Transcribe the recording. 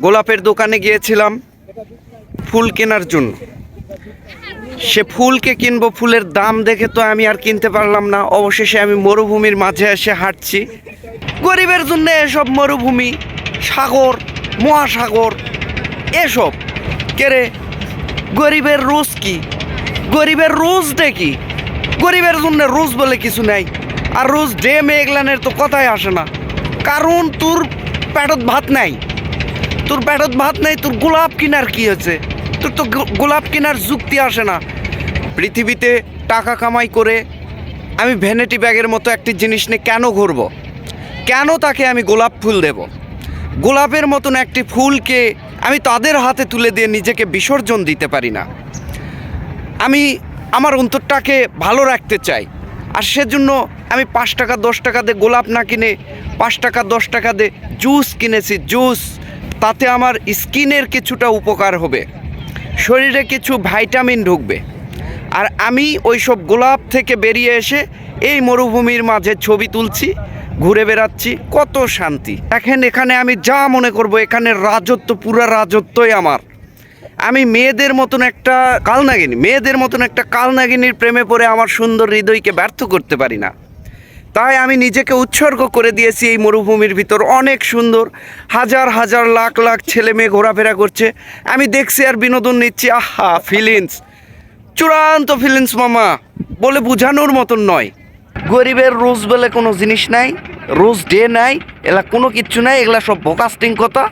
গোলাপের দোকানে গিয়েছিলাম ফুল কেনার জন্য। সে ফুলকে কিনবো, ফুলের দাম দেখে তো আমি আর কিনতে পারলাম না। অবশেষে আমি মরুভূমির মাঝে এসে হাঁটছি। গরিবের জন্য এসব মরুভূমি, সাগর, মহাসাগর, এসব। কেরে গরিবের রোজ কি? গরিবের রোজ ডে কি গরিবের জন্য রোজ বলে কিছু নাই। আর রোজ ডে মেঘলানের তো কথাই আসে না। কারণ তোর পেটত ভাত নাই। তোর পেটত ভাত নাই, তোর গোলাপ কিনার কি হয়েছে তোর তো গোলাপ কেনার যুক্তি আসে না। পৃথিবীতে টাকা কামাই করে আমি ভ্যানিটি ব্যাগের মতো একটি জিনিস নিয়ে কেন ঘুরবো? কেন তাকে আমি গোলাপ ফুল দেব? গোলাপের মতন একটি ফুলকে আমি তাদের হাতে তুলে দিয়ে নিজেকে বিসর্জন দিতে পারি না। আমি আমার অন্তরটাকে ভালো রাখতে চাই, আর সেজন্য আমি পাঁচ টাকা, দশ টাকা দিয়ে গোলাপ না কিনে, পাঁচ টাকা, দশ টাকা দিয়ে জুস কিনেছি, জুস। তাতে আমার স্কিনের কিছুটা উপকার হবে। শরীরে কিছু ভাইটামিন ঢুকবে। আর আমি ওই সব গোলাপ থেকে বেরিয়ে এসে এই মরুভূমির মাঝে ছবি তুলছি, ঘুরে বেড়াচ্ছি। কত শান্তি। দেখেন, এখানে আমি যা মনে করব, এখানে রাজত্ব, পুরো রাজত্বই আমার। আমি মেয়েদের মতন একটা কালনাগিনী, মেয়েদের মতন একটা কালনাগিনীর প্রেমে পড়ে আমার সুন্দর হৃদয়কে ব্যর্থ করতে পারি না। তাই আমি নিজেকে উৎসর্গ করে দিয়েছি এই মরুভূমির ভিতর। অনেক সুন্দর। হাজার হাজার, লাখ লাখ ছেলে মেয়ে ঘোরাফেরা করছে। আমি দেখছি আর বিনোদন নিচ্ছি। আহা ফিলিংস চূড়ান্ত ফিলিংস মামা। বলে বোঝানোর মতন নয়। গরিবের রোজ বলে কোনো জিনিস নাই, রোজ ডে নাই, এলা কোনো কিচ্ছু নাই, এগুলা সব বোকাস্টিং কথা।